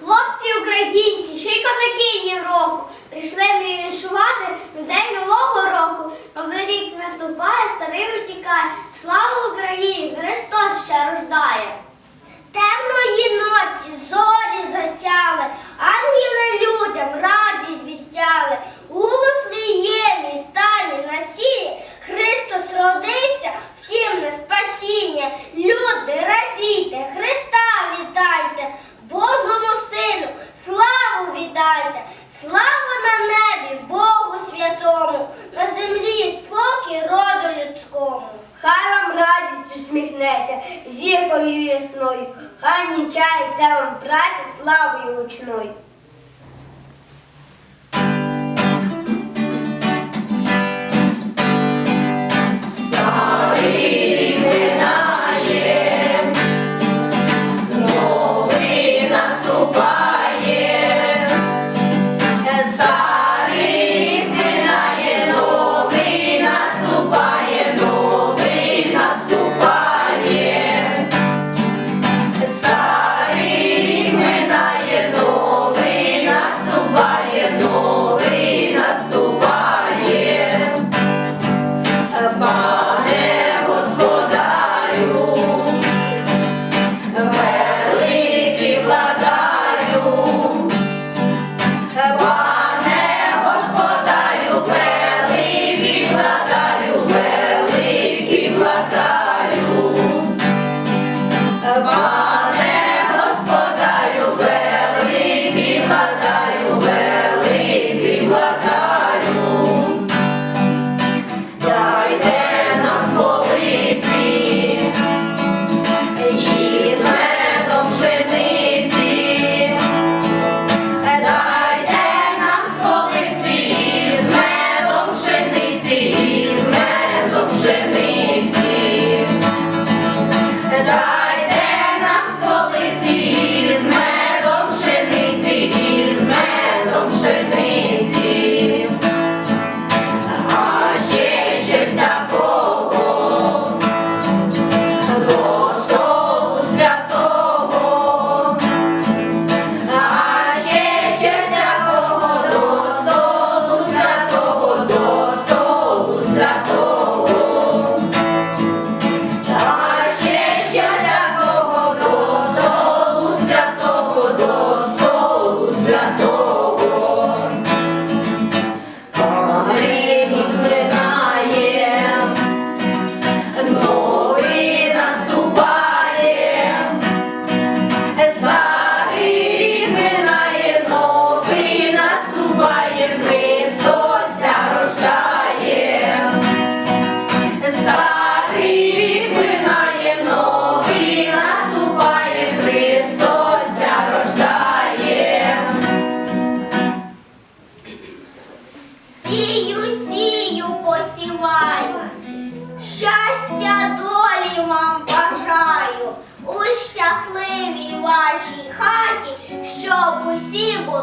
Хлопці українці, ще й козаки Європу. Прийшли ми віншувати день нового року. Новий рік наступає, старий витікає. Слава Україні! Христос ще рождає. Темної ночі зорі затяли, ангели людям радість вістяли. У Вифлеємі стані на сіні Христос родився, всім на спасіння. Люди, радійте, Христа віддайте, слава на небі, Богу святому, на землі спокій роду людському. Хай вам радість усміхнеться зіркою ясною, хай нічається вам праця славою гучною. Сію, сію, посіваю, щастя долі вам бажаю, у щасливій вашій хаті, щоб усі були.